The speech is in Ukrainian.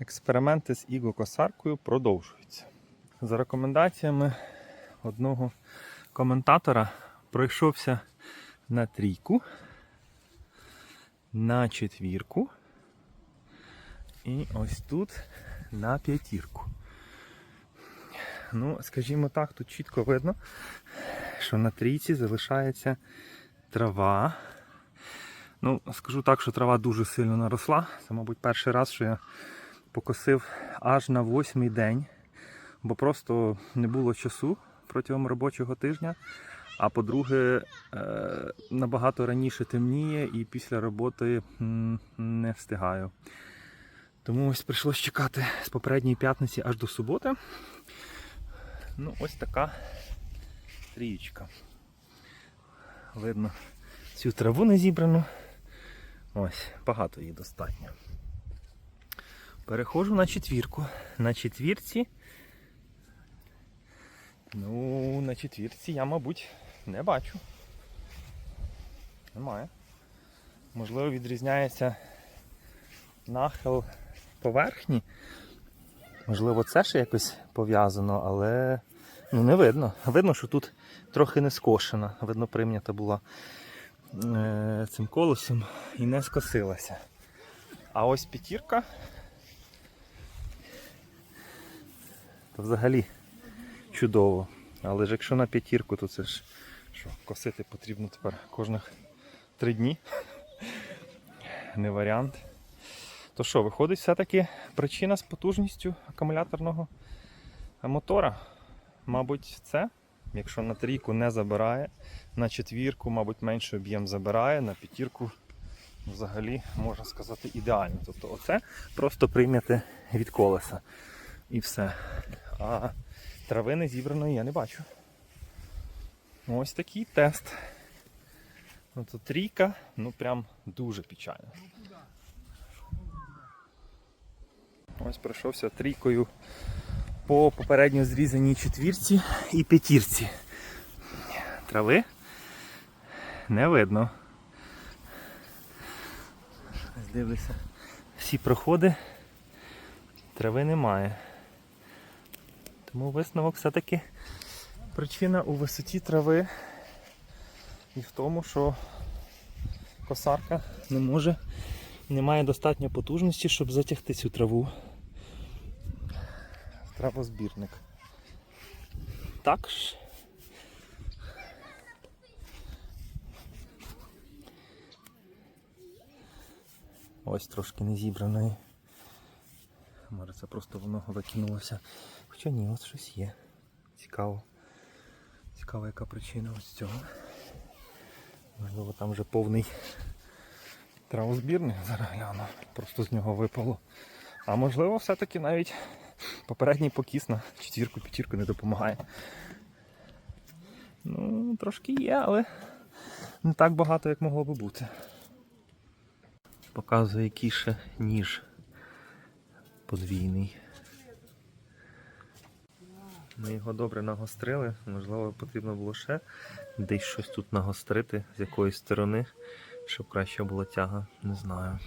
Експерименти з іглокосаркою продовжуються. За рекомендаціями одного коментатора пройшовся на трійку, на четвірку і ось тут на п'ятірку. Ну, скажімо так, тут чітко видно, що на трійці залишається трава. Ну, скажу так, що трава дуже сильно наросла. Це, мабуть, перший раз, що я покосив аж на восьмий день, бо просто не було часу протягом робочого тижня. А по-друге, е, набагато раніше темніє і після роботи не встигаю. Тому ось прийшлось чекати з попередньої п'ятниці аж до суботи. Ну, ось така трієчка. Видно цю траву не зібрану. Ось, багато її достатньо. Переходжу на четвірку. На четвірці. Ну, на четвірці я, мабуть, не бачу. Немає. Можливо, відрізняється нахил поверхні. Можливо, це ще якось пов'язано, але ну, не видно. Видно, що тут трохи не скошена. Видно, прийнята була е, цим колесом і не скосилася. А ось п'ятірка. То взагалі чудово. Але ж якщо на п'ятірку, то це ж що, косити потрібно тепер кожних три дні. Не варіант. То що, виходить, все-таки причина з потужністю акумуляторного мотора? Мабуть, це. Якщо на трійку не забирає, на четвірку, мабуть, менший об'єм забирає, на п'ятірку взагалі можна сказати ідеально. Тобто оце просто прийняти від колеса. І все. А травини зібраної я не бачу. Ось такий тест. Ну, то трійка, ну прям дуже печально. Ось пройшовся трійкою по попередньо зрізаній четвірці і п'ятірці. Трави не видно. Дивлюся. Всі проходи трави немає. Тому висновок все-таки причина у висоті трави і в тому, що косарка не може, не має достатньо потужності, щоб затягти цю траву в травозбірник. Також ось трошки не зібраної. Може це просто воно викинулося. Хоча ні, от щось є. Цікаво. Цікаво, яка причина ось цього. Можливо, там вже повний травозбірник, зараз гляну, просто з нього випало. А можливо, все-таки навіть попередній покіс на четвірку-п'ятірку не допомагає. Ну, трошки є, але не так багато, як могло би бути. Показує ще ніж подвійний. Ми його добре нагострили, можливо, потрібно було ще десь щось тут нагострити з якоїсь сторони, щоб краще була тяга, не знаю.